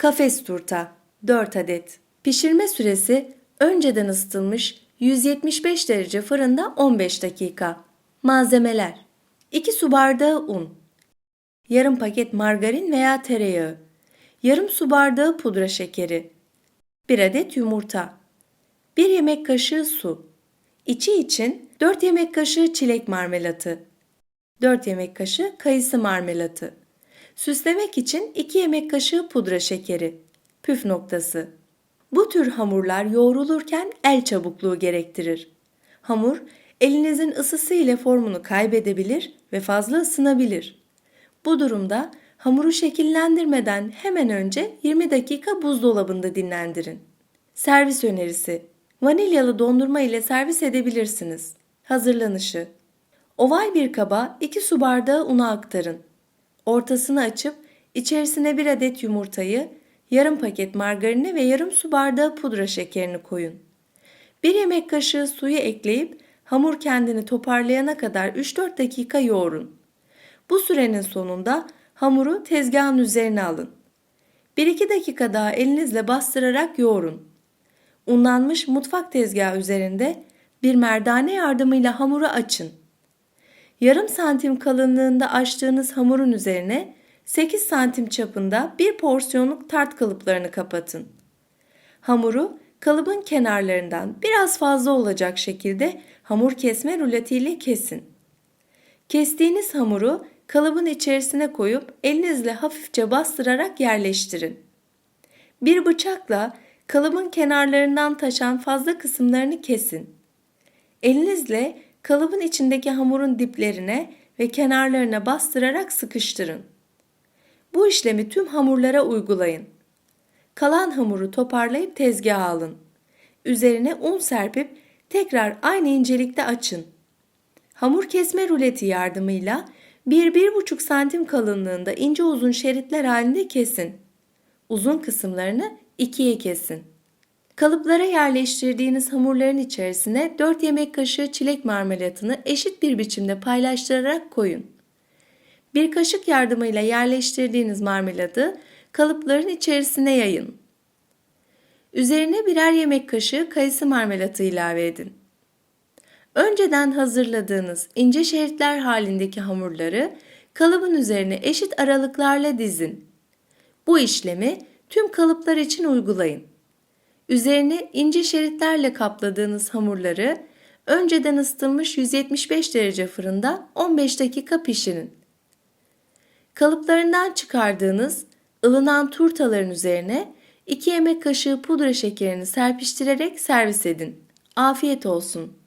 Kafes turta 4 adet. Pişirme süresi önceden ısıtılmış 175 derece fırında 15 dakika. Malzemeler 2 su bardağı un, yarım paket margarin veya tereyağı, yarım su bardağı pudra şekeri, 1 adet yumurta, 1 yemek kaşığı su, içi için 4 yemek kaşığı çilek marmelatı, 4 yemek kaşığı kayısı marmelatı, süslemek için 2 yemek kaşığı pudra şekeri, püf noktası. Bu tür hamurlar yoğrulurken el çabukluğu gerektirir. Hamur elinizin ısısı ile formunu kaybedebilir ve fazla ısınabilir. Bu durumda hamuru şekillendirmeden hemen önce 20 dakika buzdolabında dinlendirin. Servis önerisi. Vanilyalı dondurma ile servis edebilirsiniz. Hazırlanışı. Oval bir kaba 2 su bardağı unu aktarın. Ortasını açıp içerisine 1 adet yumurtayı, yarım paket margarini ve yarım su bardağı pudra şekerini koyun. 1 yemek kaşığı suyu ekleyip hamur kendini toparlayana kadar 3-4 dakika yoğurun. Bu sürenin sonunda hamuru tezgahın üzerine alın. 1-2 dakika daha elinizle bastırarak yoğurun. Unlanmış mutfak tezgahı üzerinde bir merdane yardımıyla hamuru açın. Yarım santim kalınlığında açtığınız hamurun üzerine 8 santim çapında bir porsiyonluk tart kalıplarını kapatın. Hamuru kalıbın kenarlarından biraz fazla olacak şekilde hamur kesme ruletiyle kesin. Kestiğiniz hamuru kalıbın içerisine koyup elinizle hafifçe bastırarak yerleştirin. Bir bıçakla kalıbın kenarlarından taşan fazla kısımlarını kesin. Elinizle kalıbın içindeki hamurun diplerine ve kenarlarına bastırarak sıkıştırın. Bu işlemi tüm hamurlara uygulayın. Kalan hamuru toparlayıp tezgaha alın. Üzerine un serpip tekrar aynı incelikte açın. Hamur kesme ruleti yardımıyla 1-1,5 santim kalınlığında ince uzun şeritler halinde kesin. Uzun kısımlarını ikiye kesin. Kalıplara yerleştirdiğiniz hamurların içerisine 4 yemek kaşığı çilek marmelatını eşit bir biçimde paylaştırarak koyun. Bir kaşık yardımıyla yerleştirdiğiniz marmeladı kalıpların içerisine yayın. Üzerine birer yemek kaşığı kayısı marmelatı ilave edin. Önceden hazırladığınız ince şeritler halindeki hamurları kalıbın üzerine eşit aralıklarla dizin. Bu işlemi tüm kalıplar için uygulayın. Üzerine ince şeritlerle kapladığınız hamurları önceden ısıtılmış 175 derece fırında 15 dakika pişirin. Kalıplarından çıkardığınız ılınan turtaların üzerine 2 yemek kaşığı pudra şekerini serpiştirerek servis edin. Afiyet olsun.